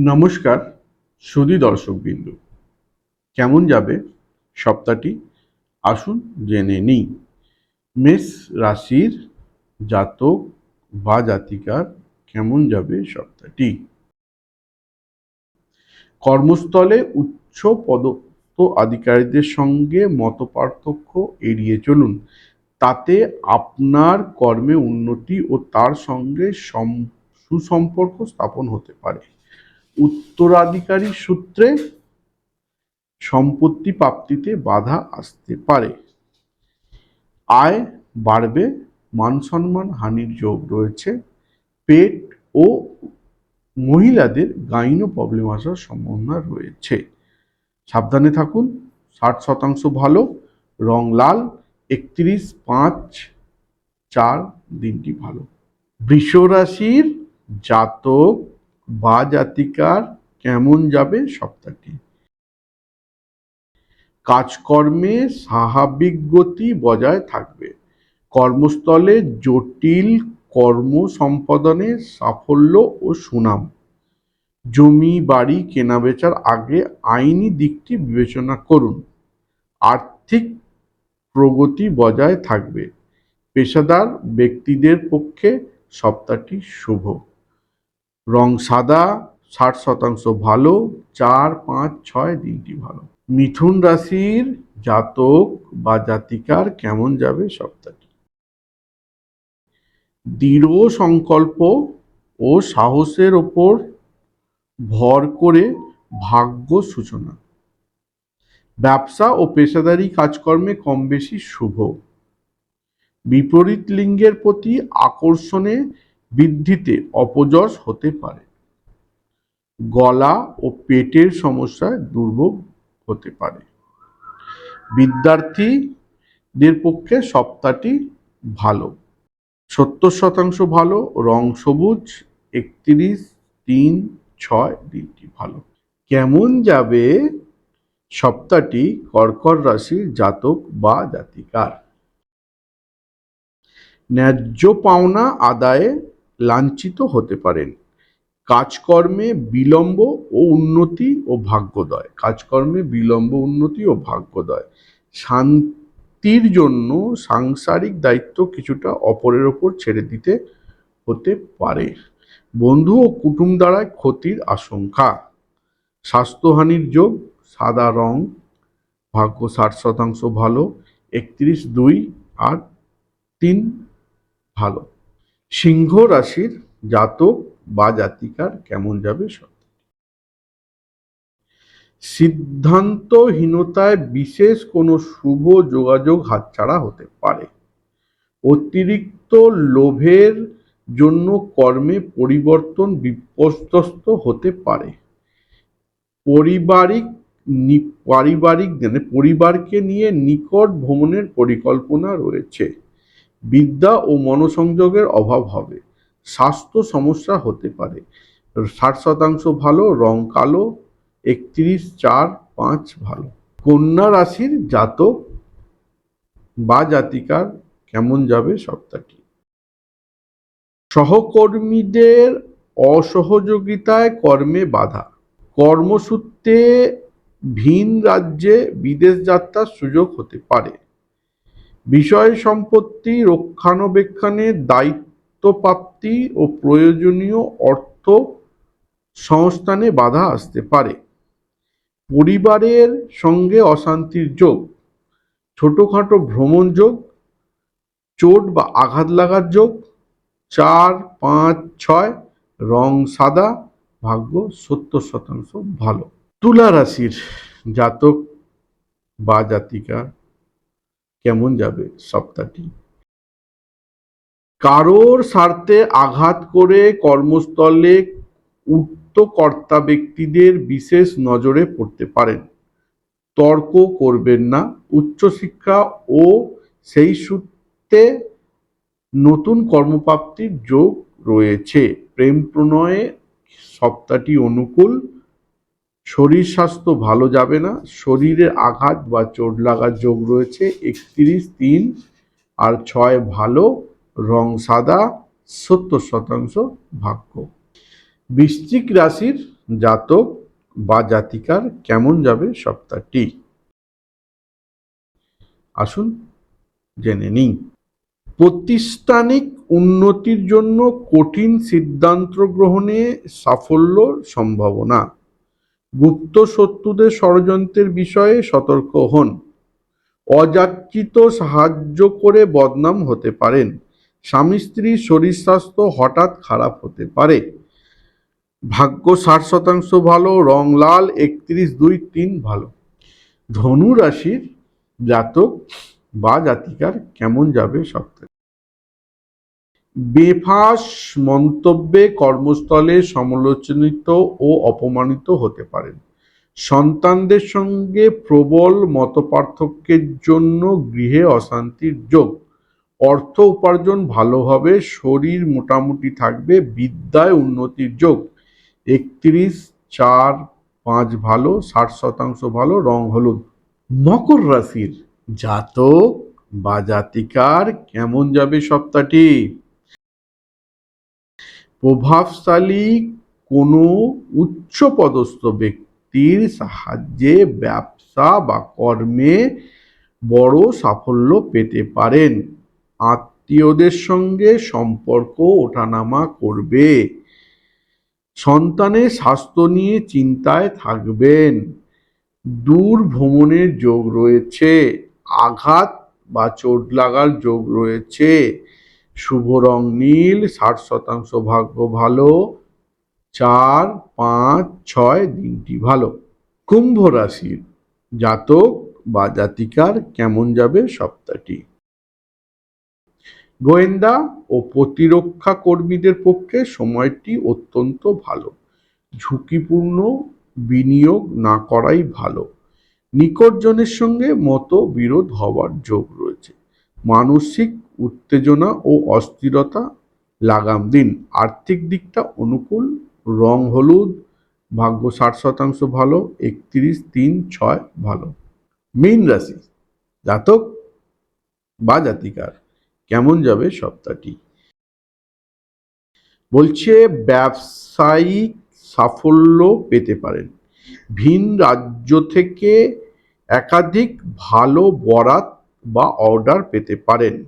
নমস্কার, সুধী দর্শকবিন্দু। কেমন যাবে সপ্তাহটি? আসুন জেনে নিই। মেষ রাশির জাতক বা জাতিকার কেমন যাবে সপ্তাহটি? কর্মস্থলে উচ্চ পদস্থ আধিকারীদের সঙ্গে মতপার্থক্য এড়িয়ে চলুন। তাতে আপনার কর্মে উন্নতি ও তার সঙ্গে সম- সুসম্পর্ক স্থাপন হতে পারে। উত্তরাধিকারী সূত্রে সম্পত্তি প্রাপ্তিতে বাধা আসতে পারে। আয় বাড়বে, মান সম্মান, হানির যোগ রয়েছে। পেট ও মহিলাদের গাইনো প্রবলেম আসার সম্ভাবনা রয়েছে। সাবধানে থাকুন, ষাট শতাংশ ভালো, রং লাল, একত্রিশ, পাঁচ, চার, দিনটি ভালো। বৃষ রাশির জাতক বা জাতিকার কেমন যাবে সপ্তাহটি কাজকর্মে স্বাভাবিক গতি বজায় থাকবে। কর্মস্থলে জটিল কর্ম সম্পাদনে সাফল্য ও সুনাম। জমি, বাড়ি, কেনাবেচার আগে আইনি দিকটি বিবেচনা করুন। আর্থিক প্রগতি বজায় থাকবে। পেশাদার ব্যক্তিদের পক্ষে সপ্তাহটি শুভ। রং সাদা, ষাট শতাংশ ভালো, চার, পাঁচ, ছয় দিনটি ভালো। মিথুন রাশির জাতক বা জাতিকার কেমন যাবে সপ্তাহটি? দৃঢ় সংকল্প ও সাহসের ওপর ভর করে ভাগ্য সূচনা। ব্যবসা ও পেশাদারি কাজকর্মে কম বেশি শুভ। বিপরীত লিঙ্গের প্রতি আকর্ষণে বৃদ্ধিতে অপযশ হতে পারে। গলা ও পেটের সমস্যায় দুর্ভোগ হতে পারে। বিদ্যার্থীদের পক্ষে সপ্তাহটি ভালো। সত্তর শতাংশ ভালো, রং সবুজ, একত্রিশ, তিন, ছয় দিনটি ভালো। কেমন যাবে সপ্তাহটি কর্কট রাশির জাতক বা জাতিকার। ন্যায্য পাওনা আদায়ে লাঞ্ছিত হতে পারেন। কাজকর্মে বিলম্ব ও উন্নতি ও ভাগ্যদয়। কাজকর্মে বিলম্ব, উন্নতি ও ভাগ্যদয়। শান্তির জন্য সাংসারিক দায়িত্ব কিছুটা অপরের ওপর ছেড়ে দিতে হতে পারে। বন্ধু ও কুটুম দ্বারা ক্ষতির আশঙ্কা। স্বাস্থ্যহানির যোগ, সাদা রং, ভাগ্য ষাট শতাংশ ভালো, একত্রিশ দুই আর তিন ভালো। সিংহ রাশির জাতক বা জাতিকার কেমন যাবে সব? সিদ্ধান্তহীনতায় বিশেষ কোনো শুভ যোগাযোগ হাতছাড়া হতে পারে। অতিরিক্ত লোভের জন্য কর্মে পরিবর্তন বিপর্যস্ত হতে পারে। পারিবারিক পারিবারিক মানে পরিবারকে নিয়ে নিকট ভ্রমণের পরিকল্পনা রয়েছে। বিদ্যা ও মনোসংযোগের অভাব হবে। স্বাস্থ্য সমস্যা হতে পারে। ষাট শতাংশ ভালো, রং কালো, একত্রিশ, চার, পাঁচ ভালো। কন্যা রাশির জাতক বা জাতিকার কেমন যাবে সপ্তাহটি সহকর্মীদের অসহযোগিতায় কর্মে বাধা। কর্মসূত্রে ভিন রাজ্যে বিদেশ যাত্রার সুযোগ হতে পারে। বিষয় সম্পত্তি রক্ষণাবেক্ষণের দায়িত্ব প্রাপ্তি ও প্রয়োজনীয় অর্থ সংস্থানে বাধা আসতে পারে। পরিবারের সঙ্গে অশান্তির যোগ, ছোটোখাটো ভ্রমণ যোগ, চোট বা আঘাত লাগার যোগ, চার, পাঁচ, ছয়, রং সাদা, ভাগ্য সত্তর শতাংশ ভালো। তুলা রাশির জাতক বা জাতিকা কেমন যাবে সপ্তাহটি? কারোর স্বার্থে আঘাত করে কর্মস্থলে উক্ত কর্তা ব্যক্তিদের বিশেষ নজরে পড়তে পারেন। তর্ক করবেন না। উচ্চশিক্ষা ও সেই সূত্রে নতুন কর্মপ্রাপ্তির যোগ রয়েছে। প্রেম প্রণয়ে সপ্তাহটি অনুকূল। শরীর স্বাস্থ্য ভালো যাবে না, শরীরে আঘাত বা চোট লাগার যোগ রয়েছে, একত্রিশ, তিন আর ছয় ভালো, রং সাদা, সত্তর শতাংশ ভাগ্য। বৃশ্চিক রাশির জাতক বা জাতিকার কেমন যাবে সপ্তাহটি? আসুন জেনে নিই। প্রতিষ্ঠানিক উন্নতির জন্য কঠিন সিদ্ধান্ত গ্রহণে সাফল্য সম্ভাবনা। গুপ্ত শত্রুদের ষড়যন্ত্রের বিষয়ে সতর্ক হন। অযাচিত সাহায্য করে বদনাম হতে পারেন। স্বামী স্ত্রীর শরীর স্বাস্থ্য হঠাৎ খারাপ হতে পারে। ভাগ্য ষাট শতাংশ ভালো, রং লাল, একত্রিশ দুই তিন ভালো। ধনু রাশির জাতক বা জাতিকার কেমন যাবে সপ্তাহে বেফাস মন্তব্যে কর্মস্থলে সমালোচনিত ও অপমানিত হতে পারেন। সন্তানদের সঙ্গে প্রবল মতপার্থক্যের জন্য গৃহে অশান্তির যোগ। অর্থ উপার্জন ভালো হবে, শরীর মোটামুটি থাকবে, বিদ্যায় উন্নতির যোগ। একত্রিশ, চার, পাঁচ ভালো, ষাট শতাংশ ভালো, রং হলুদ। মকর রাশির জাতক বা জাতিকার কেমন যাবে সপ্তাহটি? প্রভাবশালী কোনো উচ্চপদস্থ ব্যক্তির সাহায্যে ব্যবসা বা কর্মে বড় সাফল্য পেতে পারেন। আত্মীয়দের সঙ্গে সম্পর্ক ওঠানামা করবে। সন্তানের স্বাস্থ্য নিয়ে চিন্তায় থাকবেন। দূর ভ্রমণের যোগ রয়েছে। আঘাত বা চোট লাগার যোগ রয়েছে। শুভ রং নীল, ষাট শতাংশ ভাগ্য ভালো, চার, পাঁচ, ছয় দিনটি ভালো। কুম্ভ রাশির জাতক বা জাতিকার কেমন যাবে সপ্তাহটি? গোয়েন্দা ও প্রতিরক্ষা কর্মীদের পক্ষে সময়টি অত্যন্ত ভালো। ঝুঁকিপূর্ণ, বিনিয়োগ না করাই ভালো। নিকটজনের সঙ্গে মতবিরোধ হওয়ার যোগ রয়েছে। মানসিক উত্তেজনা ও অস্থিরতা লাগাম দিন। আর্থিক দিকটা অনুকূল, রং হলুদ, ভাগ্য ষাট শতাংশ ভালো, একত্রিশ তিন ছয় ভালো। মীন রাশি, জাতক বা জাতিকার, কেমন যাবে সপ্তাহটি? বলছে, ব্যবসায়িক সাফল্য পেতে পারেন। ভিন রাজ্য থেকে একাধিক ভালো বরাত বা অর্ডার পেতে পারেন।